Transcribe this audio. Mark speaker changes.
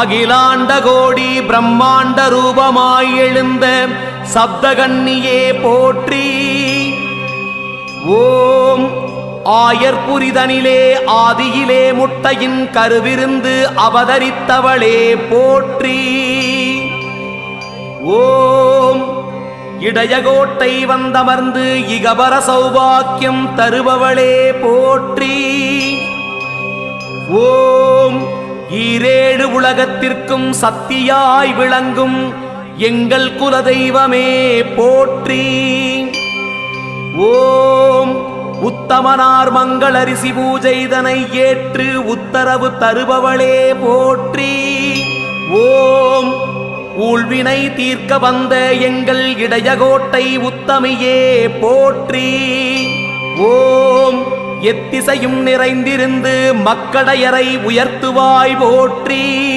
Speaker 1: அகிலாண்ட கோடி பிரம்மாண்ட ரூபமாய் எழுந்த சப்தகன்னியே போற்றி. ஓம் ஆயர்புரிதனிலே ஆதியிலே முட்டையின் கருவிருந்து அவதரித்தவளே போற்றி. ஓம் இடையகோட்டை வந்தமர்ந்து இகபர சௌபாக்கியம் தருபவளே போற்றி. ஓ ஈரேழு உலகத்திற்கும் சத்தியாய் விளங்கும் எங்கள் குலதெய்வமே போற்றி. ஓம் உத்தமனார் மங்களரிசி பூஜைதனை ஏற்று உத்தரவு தருபவளே போற்றி. ஓம் ஊழ்வினை தீர்க்க வந்த எங்கள் இடையகோட்டை உத்தமையே போற்றி. ஓ எத்திசையும் நிறைந்திருந்து மக்களையரை உயர்த்துவாய் போற்றி.